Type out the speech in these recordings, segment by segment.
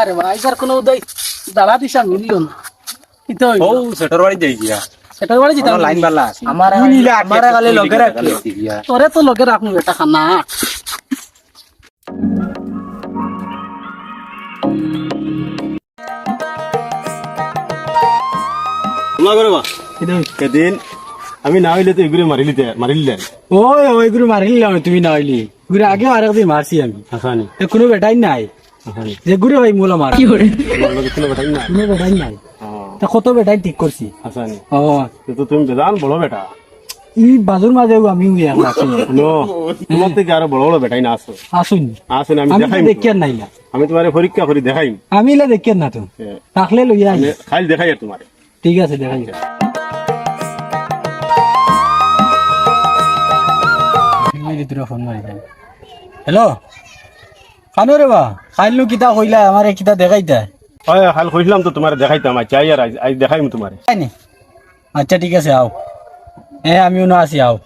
আরে ভাই যার কোনো উদয় দাদা দিশা মিলল না। কিন্তু ও সেটার বাড়ি যাই গিয়া। সেটার বাড়ি যেতাম লাইন বালা আমার আমার গালে লগে রাখি তোরে তো লগে রাখুন বেটা খানা। তোমা করে বা সেদিন আমি না হইলে তো এগুলো মারিলি মারিলি ওই ওই গুরু মারিলাম তুমি না হইলি। গুরু আগে আর একদিন মারছি আমি। কোনো বেটাই নাই। যে গুরু ভাই মোলা মার। তোমার কোনো বেটাই না কোনো বেটাই নাই। তা কত বেটাই ঠিক করছি। ও। তো তুমি বেদান বড় বেটা। ই বাজুর মাঝে আমি একলা আছি। নো তোমার থেকে আরও বড় বড় বেটাই না আসো আসুন। আসেন আমি আমি দেখাই দেখি নাই না। আমি তোমার পরীক্ষা করে দেখাই আমি এলা দেখি না তো। থাকলে লইয়া আই খাই দেখাই আর তোমার। ঠিক আছে দেখাই। হ্যালো খানো রে বা খাইলু কিতা কইলা আমারে কিতা দেখাইতা। হয় কইলাম তো তোমার দেখাইতাম আচ্ছা আর আজ দেখাইম তোমার আচ্ছা ঠিক আছে আও। হ্যাঁ আমিও না আছি আও।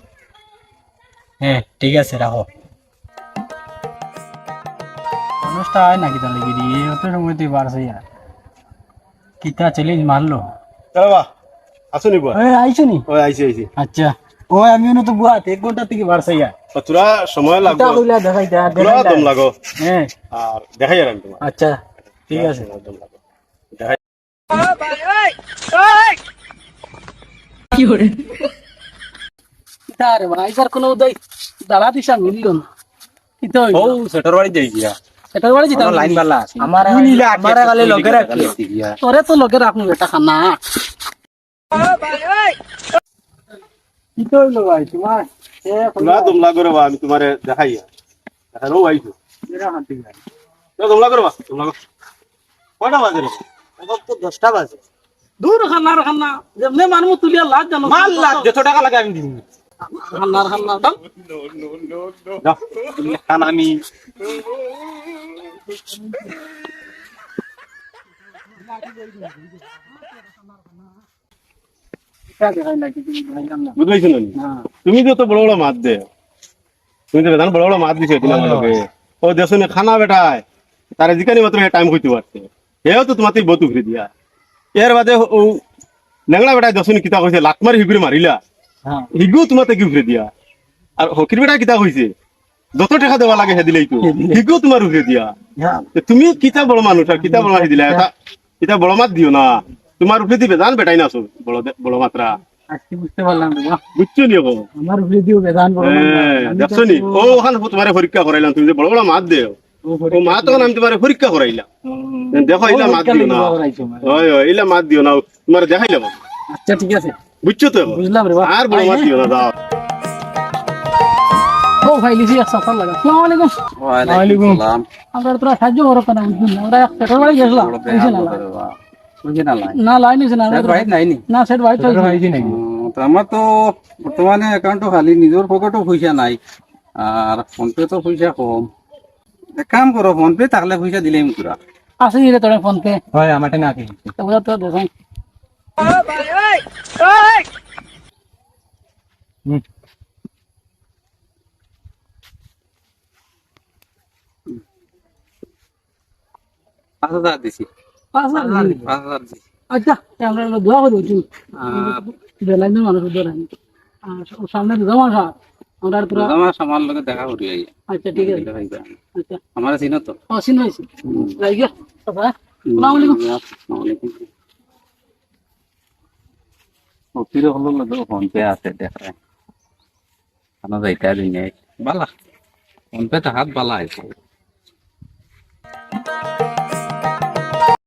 হ্যাঁ ঠিক আছে রাখো মানুষটা না কিতা লাগি অত সময় তুই বাড়ছে ইয়ার কিতা চ্যালেঞ্জ মারলো আসুনি বুয়া এ আইছো নি? ওই না তো বুয়াত এক ঘণ্টা থেকে বাড়ছে তোরা সময় লাগবে। কইলা দম লাগো। হ্যাঁ আর দেখাই আর আমি তোমার আচ্ছা ঠিক আছে। দম লাগো। দেখাই আরে ভাই যার কোনো উদয় দাদা দিশা মিলল না। কিন্তু ও সেটার বাড়ি যাই গিয়া সেটার বাড়ি যেতাম লাইন বালা আমার আমার গালে লগে রাখি তোরে তো লগে বেটা খানা। কি কইলো ভাই তোমার এ তোরা দম লাগো আমি তোমার দেখাই দেখাই ও আইছো কইরা হাঁটি ভাই। তোরা দম বা দম কয়টা বাজে রে? তো দশটা বাজে। দূর খান্নার খান্না যেমনি মানুষ তুলিয়া লাজ জানো। মাল লাগ যত টাকা লাগে আমি দিন খান্নার খান্না দাম খান আমি বুঝবাইছো না তুমি তো বড় বড় মাছ দে। তুমি তো বেদান বড় বড় মাছ দিছো তোমার লগে ও দেশো না খানা বেটায়। তারে জিকানি মাত্র টাইম হইতে পারছে। এও তো তোমার বতু ফিরে দিয়া। এর বাদে ও লেংলা বেটায় দেশো কিতা কইছে লাখ মারি হিগুরে মারিলা। হ্যাঁ। হিগু তোমাতে কি ফিরে দিয়া। আর হকির বেটা কিতা কইছে? যত টাকা দেওয়া লাগে হে দিলেই তো। হিগু তোমার উফরে দিয়া। হ্যাঁ। তুমি কিতা বড় মানুষ আর কিতা বড় মাছ দিলা? কিতা বড় মাছ দিও না। তোমার উপরে দিবে জান বেটাই না আসো বড় বড় মাত্রা। আজকে বুঝতে পারলাম বুঝছ নি এখন আমার ভিডিও বেদান বড় দেখছ নি? ও ওখানে তোমার পরীক্ষা করাইলাম তুমি যে বড় বড় মাছ দেও। ও মা তখন আমি তোমার পরীক্ষা করাইলাম। দেখো ইলা মাছ দিও না। ওই ওই ইলা মাছ। দিও না। তোমার দেখাইলাম আচ্ছা ঠিক আছে। বুঝছ তো বুঝলাম রে আর বড় মাছ দিও না দাও ও ভাই লিজি সফর লাগা। আসসালামু আলাইকুম। ওয়ালাইকুম সালাম। আমরা তোরা সাহায্য করো কেন? আমরা গেছিলাম। না বুঝি না লাই লাইন না আমরা ভাই নাই নি না সেট ভাই হয়েছে নাকি? তো আমার তো বর্তমানে অ্যাকাউন্টও খালি নিজের পকেটও পয়সা নাই। আর ফোন তো পয়সা কম। এক কাম করো ফোন পে থাকলে পয়সা দিলেই মুকুরা আসি রে তোরা ফোন পে হয় আমারটা নাকি ওরা তো দেখুন পাঁচ হাজার দিছি। পাঁচ হাজার দিবি। পাঁচ হাজার আচ্ছা আমরা একটা দোয়া করে দিচ্ছি আর মানুষ ধরে সামনে জমা সার আমরা তোরা আমার সামার লগে দেখা করি আই আচ্ছা ঠিক আছে। আচ্ছা। আমার চিনো তো? আসসালামু আলাইকুম। হলো ফোন পে আছে যাইতা দিন বালা। ফোন পে তো হাত বালা আছে।